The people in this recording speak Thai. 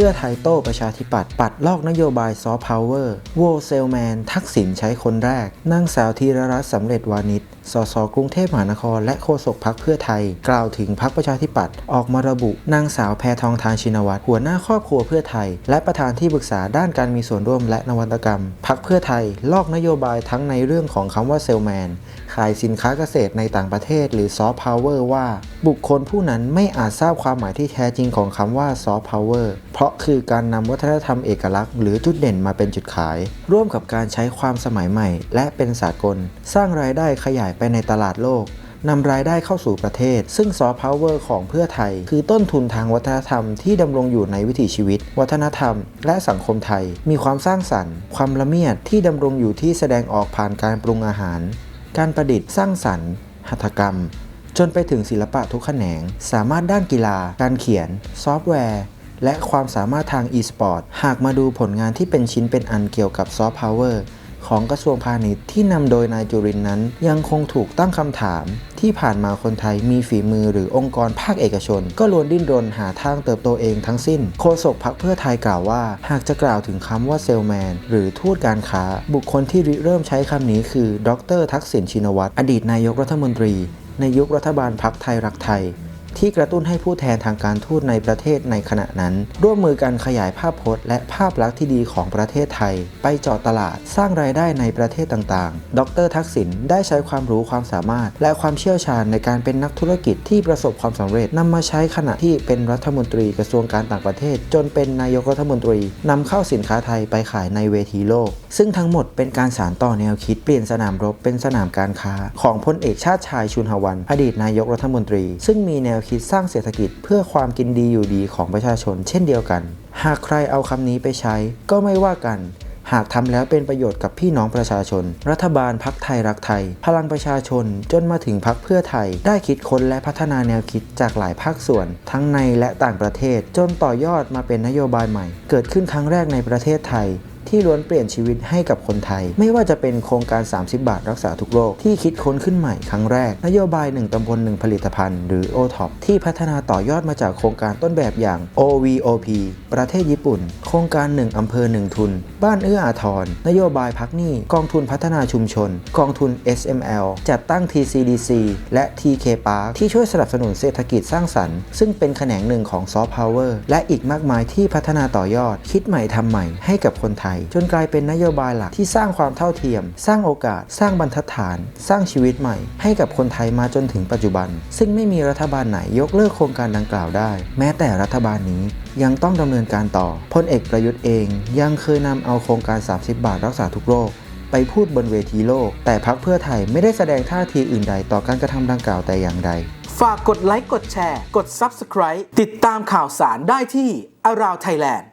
พื่อไทยโต้ประชาธิปัตย์ปัดลอกนโยบายซอฟต์พาวเวอร์โวเซลแมนทักษิณใช้คนแรกนั่งสาวธีรรัตน์สำเร็จวานิช สสกรุงเทพมหานคร และโฆษกพักเพื่อไทย กล่าวถึงพักประชาธิปัตย์ออกมาระบุนางสาวแพทองทานชินวัตรหัวหน้าครอบครัวเพื่อไทย และประธานที่ปรึกษาด้านการมีส่วนร่วมและนวัตกรรม พักเพื่อไทย ลอกนโยบายทั้งในเรื่องของคำว่าเซลแมน ขายสินค้าเกษตรในต่างประเทศ หรือซอฟต์พาวเวอร์ว่า บุคคลผู้นั้นไม่อาจทราบความหมายที่แท้จริงของคำว่าซอฟต์พาวเวอร์เพราะคือการนำวัฒนธรรมเอกลักษณ์หรือจุดเด่นมาเป็นจุดขาย ร่วมกับการใช้ความสมัยใหม่ และเป็นสากล สร้างรายได้ขยายไปในตลาดโลกนำรายได้เข้าสู่ประเทศ ซึ่งซอฟต์พาวเวอร์ของเพื่อไทย คือต้นทุนทางวัฒนธรรมที่ดำรงอยู่ในวิถีชีวิต วัฒนธรรม และสังคมไทย มีความสร้างสรรค์ ความละเมียดที่ดำรงอยู่ที่แสดงออกผ่านการปรุงอาหาร การประดิษฐ์สร้างสรรค์ หัตถกรรม จนไปถึงศิลปะทุกแขนง สามารถด้านกีฬา การเขียน ซอฟต์แวร์ และความสามารถทาง e-sport หากมาดูผลงานที่เป็นชิ้นเป็นอันเกี่ยวกับซอฟต์พาวเวอร์ ของกระทรวงพาณิชย์ที่นำโดยนายจุรินนั้น ยังคงถูกตั้งคำถาม ที่ผ่านมาคนไทยมีฝีมือหรือองค์กรภาคเอกชน ก็ล้วนดิ้นรนหาทางเติบโตเองทั้งสิ้น โฆษกพักเพื่อไทยกล่าวว่า หากจะกล่าวถึงคำว่าเซลแมน หรือทูตการค้า บุคคลที่ริเริ่มใช้คำนี้คือ ดร ทักษิณชินวัตรอดีตนายกรัฐมนตรี ในยุครัฐบาลพักไทยรักไทย ที่กระตุ้นให้ผู้แทนทางการทูตในประเทศในขณะนั้น ร่วมมือกันขยายภาพพจน์ และภาพลักษณ์ที่ดีของประเทศไทย ไปเจาะตลาดสร้างรายได้ในประเทศต่างๆ ดรทักษิณได้ใช้ความรู้ความสามารถ และความเชี่ยวชาญในการเป็นนักธุรกิจที่ประสบความสำเร็จนำมาใช้ขณะที่เป็นรัฐมนตรีกระทรวงการต่างประเทศ จนเป็นนายกรัฐมนตรีนำเข้าสินค้าไทยไปขายในเวทีโลก ซึ่งทั้งหมดเป็นการสานต่อแนวคิดเปลี่ยนสนามรบเป็นสนามการค้า ของพลเอกชาติชายชุนหวัน อดีตนายกรัฐมนตรี ซึ่งมีแนวคิดสร้างเศรษฐกิจเพื่อความกินดีอยู่ดีของประชาชนเช่นเดียวกัน หากใครเอาคำนี้ไปใช้ก็ไม่ว่ากัน หากทำแล้วเป็นประโยชน์กับพี่น้องประชาชน รัฐบาลพักไทยรักไทย พลังประชาชนจนมาถึงพักเพื่อไทย ได้คิดค้นและพัฒนาแนวคิดจากหลายภาคส่วน ทั้งในและต่างประเทศ จนต่อยอดมาเป็นนโยบายใหม่ เกิดขึ้นครั้งแรกในประเทศไทย ที่ล้วนเปลี่ยนชีวิตให้กับคนไทย ไม่ว่าจะเป็นโครงการ 30 บาทรักษาทุกโรคที่คิดค้นขึ้นใหม่ครั้งแรก นโยบาย 1 ตำบล 1 ผลิตภัณฑ์ หรือ OTOP ที่พัฒนาต่อยอดมาจากโครงการต้นแบบอย่าง OVOP ประเทศญี่ปุ่น โครงการ 1 อำเภอ 1 ทุน บ้านเอื้ออาทร นโยบายพักหนี้ กองทุนพัฒนาชุมชน กองทุน SML จัดตั้ง TCDC และ TK Park ที่ช่วยสนับสนุนเศรษฐกิจสร้างสรรค์ ซึ่งเป็นแขนงหนึ่งของซอฟต์พาวเวอร์และอีกมากมายที่พัฒนาต่อยอด คิดใหม่ทำใหม่ให้กับคนไทยจนกลายเป็นนโยบายหลักที่สร้างความเท่าเทียม สร้างโอกาส สร้างบรรทัดฐาน สร้างชีวิตใหม่ ให้กับคนไทยมาจนถึงปัจจุบัน ซึ่งไม่มีรัฐบาลไหนยกเลิกโครงการดังกล่าวได้ แม้แต่รัฐบาลนี้ยังต้องดำเนินการต่อพลเอกประยุทธ์เอง ยังเคยนำเอาโครงการ 30 บาทรักษาทุกโรคไปพูดบนเวทีโลก แต่พักเพื่อไทยไม่ได้แสดงท่าทีอื่นใดต่อการกระทำดังกล่าวแต่อย่างใด ฝากกดไลค์กดแชร์ กด Subscribe ติดตามข่าวสารได้ที่ Around Thailand